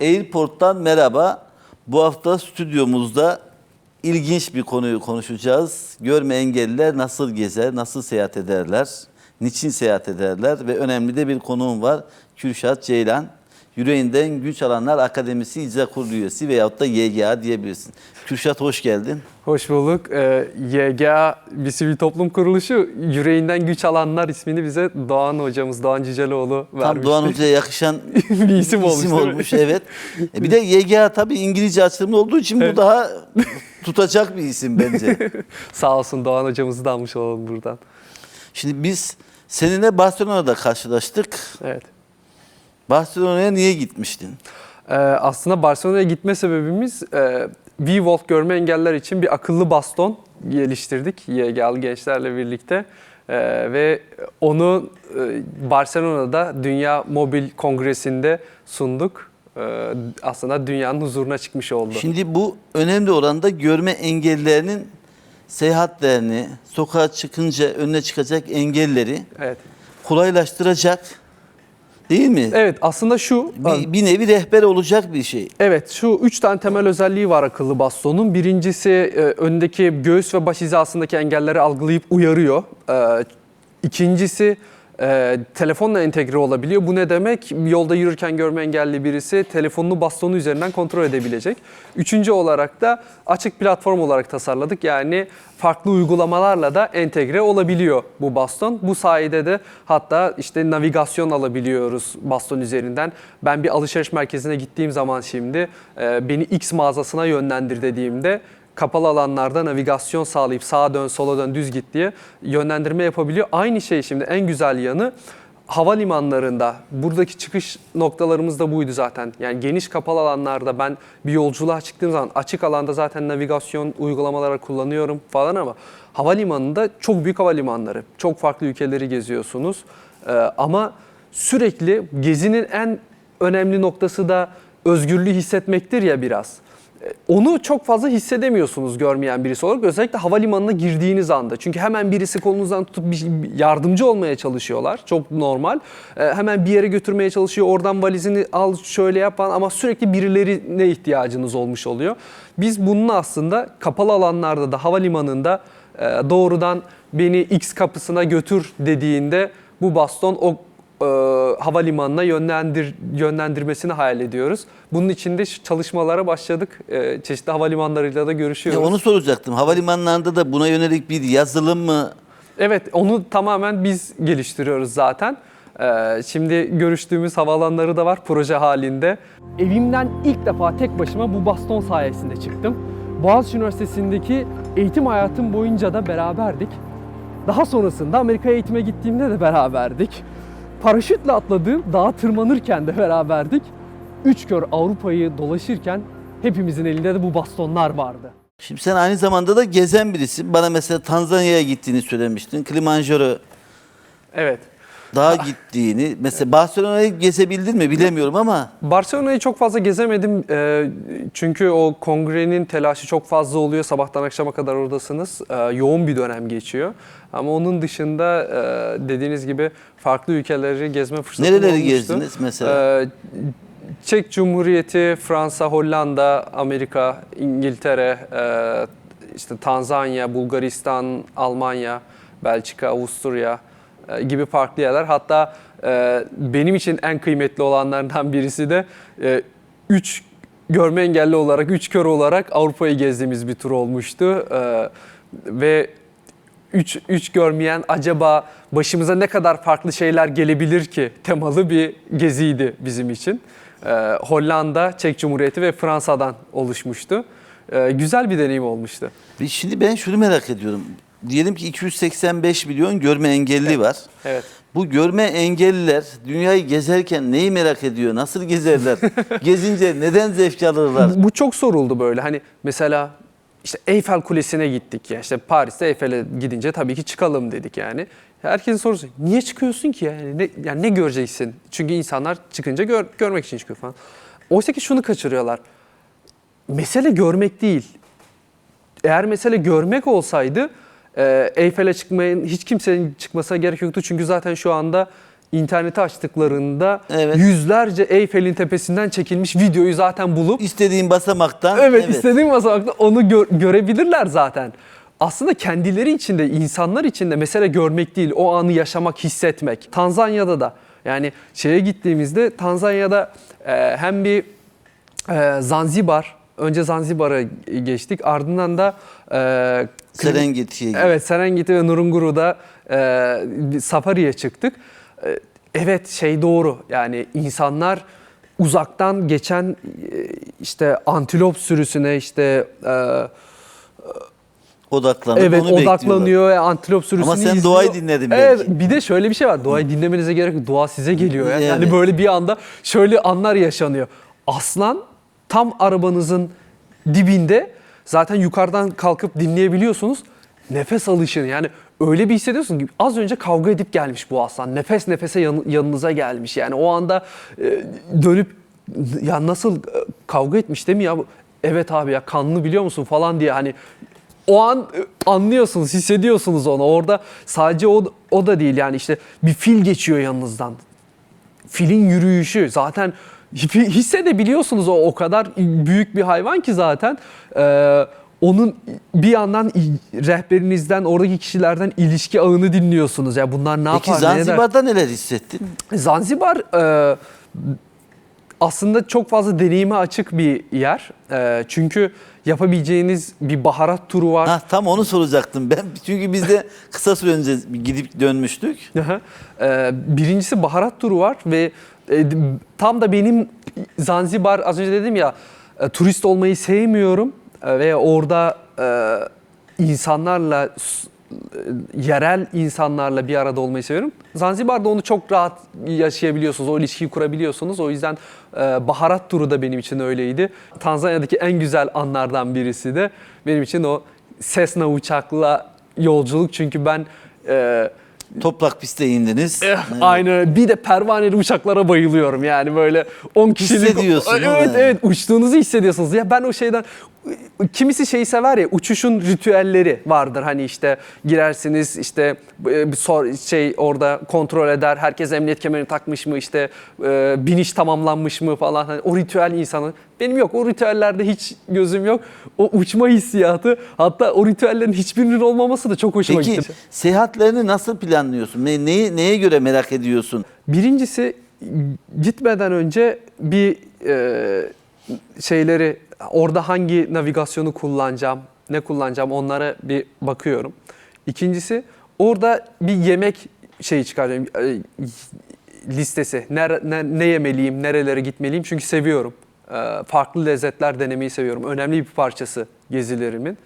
Airport'tan merhaba. Bu hafta stüdyomuzda ilginç bir konuyu konuşacağız. Görme engelliler nasıl gezer, nasıl seyahat ederler, niçin seyahat ederler ve önemli de bir konuğum var. Kürşat Ceylan. Yüreğinden Güç Alanlar Akademisi İcra Kurulu üyesi veyahut da YGA diyebilirsin. Kürşat hoş geldin. Hoş bulduk. Ee, YGA bir sivil toplum kuruluşu yüreğinden güç alanlar ismini bize Doğan hocamız Doğan Cüceloğlu Tam vermişti. Doğan Hoca'ya yakışan bir isim olmuş. mi? olmuş evet. E bir de YGA tabii İngilizce açılımlı olduğu için bu daha tutacak bir isim bence. Sağ olsun Doğan hocamızı da almış olalım buradan. Şimdi biz seninle Barcelona'da karşılaştık. Evet. Barcelona'ya niye gitmiştin? Ee, aslında Barcelona'ya gitme sebebimiz e, V-Walk görme engeller için bir akıllı baston geliştirdik YGA'lı gençlerle birlikte. Ee, ve onu e, Barcelona'da Dünya Mobil Kongresi'nde sunduk. Ee, aslında dünyanın huzuruna çıkmış oldu. Şimdi bu önemli oranda görme engellilerinin seyahatlerini, sokağa çıkınca önüne çıkacak engelleri Evet. kolaylaştıracak değil mi? Evet aslında şu Bir, bir nevi rehber olacak bir şey. Evet şu üç tane temel özelliği var akıllı bastonun. Birincisi e, öndeki göğüs ve baş hizasındaki engelleri algılayıp uyarıyor. E, İkincisi e, telefonla entegre olabiliyor. Bu ne demek? Yolda yürürken görme engelli birisi telefonunu bastonu üzerinden kontrol edebilecek. Üçüncü olarak da açık platform olarak tasarladık. Yani farklı uygulamalarla da entegre olabiliyor bu baston. Bu sayede de hatta işte navigasyon alabiliyoruz baston üzerinden. Ben bir alışveriş merkezine gittiğim zaman şimdi e, beni X mağazasına yönlendir dediğimde kapalı alanlarda navigasyon sağlayıp sağa dön, sola dön, düz git diye yönlendirme yapabiliyor. Aynı şey şimdi en güzel yanı havalimanlarında buradaki çıkış noktalarımız da buydu zaten. Yani geniş kapalı alanlarda ben bir yolculuğa çıktığım zaman açık alanda zaten navigasyon uygulamaları kullanıyorum falan ama havalimanında çok büyük havalimanları, çok farklı ülkeleri geziyorsunuz. Ee, ama sürekli gezinin en önemli noktası da özgürlüğü hissetmektir ya biraz. Onu çok fazla hissedemiyorsunuz görmeyen birisi olarak. Özellikle havalimanına girdiğiniz anda. Çünkü hemen birisi kolunuzdan tutup bir yardımcı olmaya çalışıyorlar. Çok normal. E, Hemen bir yere götürmeye çalışıyor. Oradan valizini al şöyle yap falan ama sürekli birilerine ihtiyacınız olmuş oluyor. Biz bunun aslında kapalı alanlarda da havalimanında e, doğrudan beni X kapısına götür dediğinde bu baston o e, havalimanına yönlendir yönlendirmesini hayal ediyoruz. Bunun için de çalışmalara başladık. E, çeşitli havalimanlarıyla da görüşüyoruz. Ya onu soracaktım. Havalimanlarında da buna yönelik bir yazılım mı? Evet, onu tamamen biz geliştiriyoruz zaten. E, şimdi görüştüğümüz havaalanları da var proje halinde. Evimden ilk defa tek başıma bu baston sayesinde çıktım. Boğaziçi Üniversitesi'ndeki eğitim hayatım boyunca da beraberdik. Daha sonrasında Amerika'ya eğitime gittiğimde de beraberdik. Paraşütle atladığım dağa tırmanırken de beraberdik. Üç kör Avrupa'yı dolaşırken hepimizin elinde de bu bastonlar vardı. Şimdi sen aynı zamanda da gezen birisin. Bana mesela Tanzanya'ya gittiğini söylemiştin. Kilimanjaro Evet. dağa gittiğini. Mesela Barcelona'yı gezebildin mi bilemiyorum ama Barcelona'yı çok fazla gezemedim Ee, çünkü o kongrenin telaşı çok fazla oluyor. Sabahtan akşama kadar oradasınız. Ee, yoğun bir dönem geçiyor. Ama onun dışında e, dediğiniz gibi farklı ülkeleri gezme fırsatım Nereleri olmuştu. gezdiniz mesela? Ee, Çek Cumhuriyeti, Fransa, Hollanda, Amerika, İngiltere, e, işte Tanzanya, Bulgaristan, Almanya, Belçika, Avusturya e, gibi farklı yerler. Hatta e, benim için en kıymetli olanlardan birisi de 3 görme engelli olarak, 3 kör olarak Avrupa'yı gezdiğimiz bir tur olmuştu. E, Ve üç, üç görmeyen acaba başımıza ne kadar farklı şeyler gelebilir ki temalı bir geziydi bizim için. Ee, Hollanda, Çek Cumhuriyeti ve Fransa'dan oluşmuştu. Ee, güzel bir deneyim olmuştu. şimdi ben şunu merak ediyorum. Diyelim ki 285 milyon görme engelli var. Evet. Bu görme engelliler dünyayı gezerken neyi merak ediyor? Nasıl gezerler? Gezince neden zevk alırlar? Bu, bu çok soruldu böyle. Hani mesela işte Eyfel Kulesi'ne gittik ya. İşte Paris'te Eyfel'e gidince tabii ki çıkalım dedik yani. Herkesin sorusu niye çıkıyorsun ki yani ne, yani ne göreceksin? Çünkü insanlar çıkınca gör- görmek için çıkıyor falan. Oysa ki şunu kaçırıyorlar. Mesele görmek değil. Eğer mesele görmek olsaydı e, Eyfel'e çıkmayın hiç kimsenin çıkmasına gerek yoktu. Çünkü zaten şu anda interneti açtıklarında Evet. yüzlerce Eyfel'in tepesinden çekilmiş videoyu zaten bulup İstediğin basamaktan. Evet, istediğim basamakta onu gö- görebilirler zaten. Aslında kendileri için de insanlar için de mesele görmek değil, o anı yaşamak, hissetmek. Tanzanya'da da yani şeye gittiğimizde Tanzanya'da e, hem bir e, Zanzibar, önce Zanzibar'a geçtik ardından da e, Serengeti'ye. Evet Serengeti ve Ngorongoro'da e, bir safariye çıktık. E, evet şey doğru yani insanlar uzaktan geçen e, işte antilop sürüsüne işte e, Odaklanıp evet onu bekliyorlar. odaklanıyor ve antilop sürüsünü Ama sen izliyor. doğayı dinledin Evet belki. bir de şöyle bir şey var doğayı dinlemenize gerek yok doğa size geliyor ya. Yani Evet. böyle bir anda şöyle anlar yaşanıyor. Aslan tam arabanızın dibinde zaten yukarıdan kalkıp dinleyebiliyorsunuz. Nefes alışını yani öyle bir hissediyorsun ki az önce kavga edip gelmiş bu aslan. Nefes nefese yan- yanınıza gelmiş. Yani o anda e, dönüp ya nasıl e, kavga etmiş değil mi ya? Evet abi ya kanlı biliyor musun falan diye hani o an e, anlıyorsunuz, hissediyorsunuz onu. Orada sadece o, o da değil yani işte bir fil geçiyor yanınızdan. Filin yürüyüşü zaten hi- hissedebiliyorsunuz o o kadar büyük bir hayvan ki zaten. Ee, onun bir yandan rehberinizden, oradaki kişilerden ilişki ağını dinliyorsunuz. Ya bunlar ne Peki yapar, eder? Zanzibar'da neler hissettin? Zanzibar e, aslında çok fazla deneyime açık bir yer. E, çünkü yapabileceğiniz bir baharat turu var. Ha, tam onu soracaktım ben. Çünkü biz de kısa süre önce gidip dönmüştük. Ee, birincisi baharat turu var ve e, tam da benim Zanzibar az önce dedim ya e, turist olmayı sevmiyorum E, ve orada e, insanlarla e, yerel insanlarla bir arada olmayı seviyorum. Zanzibar'da onu çok rahat yaşayabiliyorsunuz, o ilişkiyi kurabiliyorsunuz. O yüzden e, baharat turu da benim için öyleydi. Tanzanya'daki en güzel anlardan birisi de benim için o Cessna uçakla yolculuk. Çünkü ben e, Toprak piste indiniz. Eh, Evet. Aynen. Bir de pervaneli uçaklara bayılıyorum. Yani böyle 10 kişilik. Hissediyorsun? Evet evet uçtuğunuzu hissediyorsunuz. Ya ben o şeyden kimisi şeyi sever ya uçuşun ritüelleri vardır. Hani işte girersiniz işte e, bir sor şey orada kontrol eder. Herkes emniyet kemerini takmış mı işte e, biniş tamamlanmış mı falan. Hani o ritüel insanı. Benim yok o ritüellerde hiç gözüm yok. O uçma hissiyatı hatta o ritüellerin hiçbirinin olmaması da çok hoşuma Peki gitti. seyahatlerini nasıl planlıyorsun? Ne, neyi, neye göre merak ediyorsun? Birincisi gitmeden önce bir e, şeyleri orada hangi navigasyonu kullanacağım, ne kullanacağım onlara bir bakıyorum. İkincisi orada bir yemek şeyi çıkarıyorum e, listesi. Nere- ne, ne yemeliyim, nerelere gitmeliyim çünkü seviyorum. E, farklı lezzetler denemeyi seviyorum. Önemli bir parçası gezilerimin.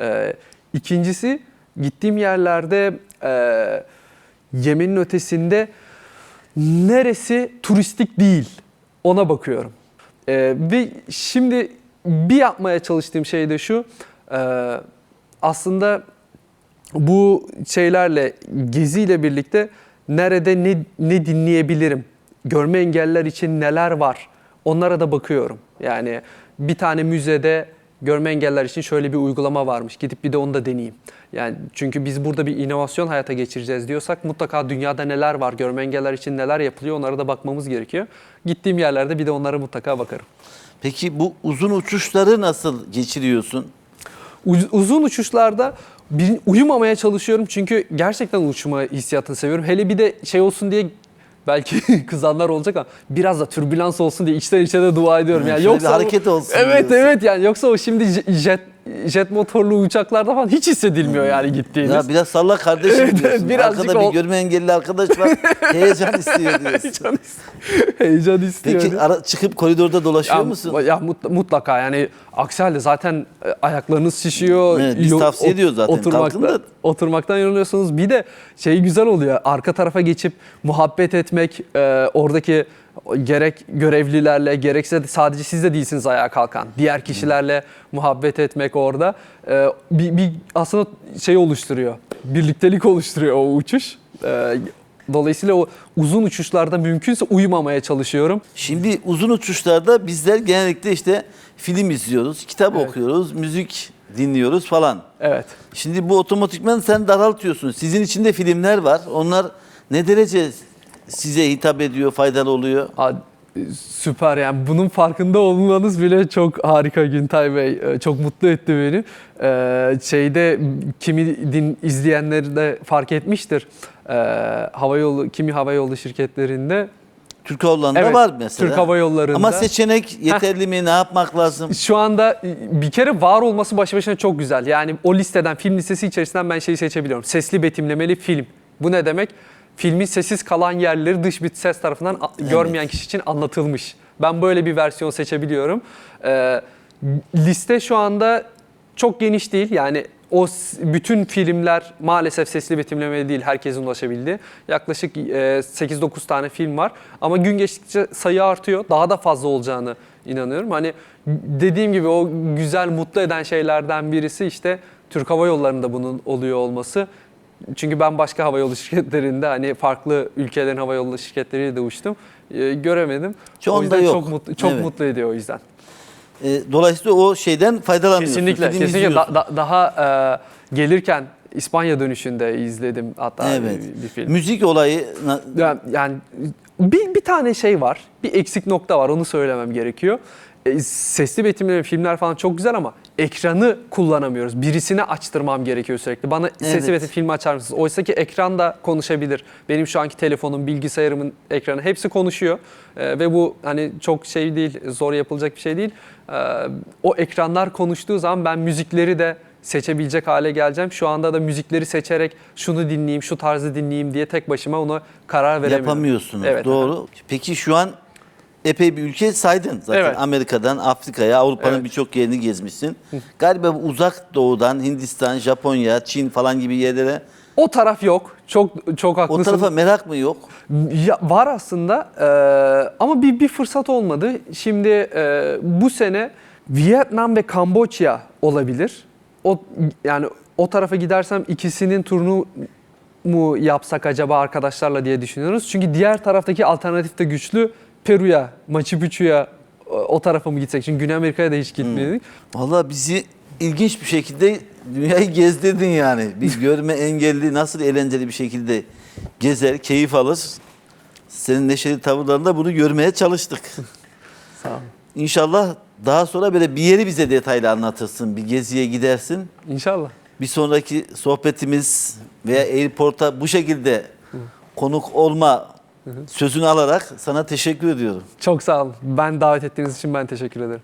E, ikincisi gittiğim yerlerde e, yemenin ötesinde neresi turistik değil ona bakıyorum. Ee, ve şimdi bir yapmaya çalıştığım şey de şu. e, aslında bu şeylerle geziyle birlikte nerede ne, ne dinleyebilirim? Görme engeller için neler var? Onlara da bakıyorum. Yani bir tane müzede görme engeller için şöyle bir uygulama varmış. Gidip bir de onu da deneyeyim. Yani çünkü biz burada bir inovasyon hayata geçireceğiz diyorsak mutlaka dünyada neler var, görme engeller için neler yapılıyor onlara da bakmamız gerekiyor. Gittiğim yerlerde bir de onlara mutlaka bakarım. Peki bu uzun uçuşları nasıl geçiriyorsun? Uz- uzun uçuşlarda bir, uyumamaya çalışıyorum çünkü gerçekten uçma hissiyatını seviyorum. Hele bir de şey olsun diye belki kızanlar olacak ama biraz da türbülans olsun diye içten içe de dua ediyorum. Yani yoksa hareket olsun Evet diyorsun. evet yani yoksa o şimdi jet jet motorlu uçaklarda falan hiç hissedilmiyor yani gittiğiniz. Ya biraz salla kardeşim Evet, diyorsun. birazcık Arkada ol- bir görme engelli arkadaş var. Heyecan istiyor diyorsun. heyecan, is- heyecan istiyor. Peki ara, çıkıp koridorda dolaşıyor Ya, musun? Ya mut- mutlaka yani aksi halde zaten e, ayaklarınız şişiyor. Evet, biz tavsiye ot- ediyoruz zaten, da. oturmaktan yoruluyorsunuz. Bir de şey güzel oluyor. Arka tarafa geçip muhabbet etmek, e, oradaki gerek görevlilerle gerekse de sadece siz de değilsiniz ayağa kalkan. Diğer kişilerle muhabbet etmek orada e, bir, bir aslında şey oluşturuyor. Birliktelik oluşturuyor o uçuş. E, Dolayısıyla o uzun uçuşlarda mümkünse uyumamaya çalışıyorum. Şimdi uzun uçuşlarda bizler genellikle işte film izliyoruz, kitap Evet. okuyoruz, müzik dinliyoruz falan. Evet. Şimdi bu otomatikman sen daraltıyorsun. Sizin içinde filmler var. Onlar ne derece size hitap ediyor, faydalı oluyor? Aa, Süper yani bunun farkında olmanız bile çok harika Güntay Bey. Ee, Çok mutlu etti beni. Ee, şeyde kimi din izleyenleri de fark etmiştir. Ee, hava yolu kimi hava yolu şirketlerinde Türk Hava Yolları'nda Evet, var mesela. Türk Hava Yolları'nda. Ama seçenek yeterli mi? Ne yapmak lazım? şu anda bir kere var olması başlı başına çok güzel. Yani o listeden film listesi içerisinden ben şeyi seçebiliyorum. Sesli betimlemeli film. Bu ne demek? Filmin sessiz kalan yerleri dış bir ses tarafından a- görmeyen kişi için anlatılmış. Ben böyle bir versiyon seçebiliyorum. Ee, liste şu anda çok geniş değil. Yani o bütün filmler maalesef sesli betimlemeli değil herkesin ulaşabildiği. Yaklaşık e, 8-9 tane film var. Ama gün geçtikçe sayı artıyor. Daha da fazla olacağını inanıyorum. Hani dediğim gibi o güzel mutlu eden şeylerden birisi işte Türk Hava Yolları'nda bunun oluyor olması. Çünkü ben başka hava yolu şirketlerinde hani farklı ülkelerin hava yolu şirketleriyle de uçtum. E, göremedim. Çoğunda o yüzden yok. çok mutlu çok Evet. mutlu ediyor o yüzden. E, dolayısıyla o şeyden faydalanıyorsun. Kesinlikle, kesinlikle. Da- da- daha e, gelirken İspanya dönüşünde izledim hatta Evet. bir, bir film. Müzik olayı Yani, yani bir, bir tane şey var, bir eksik nokta var onu söylemem gerekiyor. E, sesli betimleme filmler falan çok güzel ama ekranı kullanamıyoruz. Birisine açtırmam gerekiyor sürekli. Bana Evet. sesli betim filmi açar mısınız? Oysa ki ekran da konuşabilir. Benim şu anki telefonum, bilgisayarımın ekranı hepsi konuşuyor. E, ve bu hani çok şey değil, zor yapılacak bir şey değil. E, o ekranlar konuştuğu zaman ben müzikleri de seçebilecek hale geleceğim. Şu anda da müzikleri seçerek şunu dinleyeyim, şu tarzı dinleyeyim diye tek başıma ona karar veremiyorum. yapamıyorsunuz. Evet. Doğru. Peki şu an epey bir ülke saydın zaten. Evet. Amerika'dan Afrika'ya, Avrupa'nın Evet. birçok yerini gezmişsin. Galiba uzak doğudan Hindistan, Japonya, Çin falan gibi yerlere O taraf yok. Çok çok o haklısın. tarafa merak mı yok? Ya, var aslında eee, ama bir bir fırsat olmadı. Şimdi eee, bu sene Vietnam ve Kamboçya olabilir. O yani o tarafa gidersem ikisinin turunu mu yapsak acaba arkadaşlarla diye düşünüyoruz. Çünkü diğer taraftaki alternatif de güçlü. Peru'ya, Machu Picchu'ya o- tarafa mı gitsek? Çünkü Güney Amerika'ya da hiç gitmedik. Vallahi bizi ilginç bir şekilde dünyayı gezdirdin yani. Bir görme engelli nasıl eğlenceli bir şekilde gezer, keyif alır. Senin neşeli tavırlarında bunu görmeye çalıştık. Sağ olun. İnşallah daha sonra böyle bir yeri bize detaylı anlatırsın. Bir geziye gidersin. İnşallah. Bir sonraki sohbetimiz veya Airport'a bu şekilde konuk olma sözünü alarak sana teşekkür ediyorum. Çok sağ olun. Ben davet ettiğiniz için ben teşekkür ederim.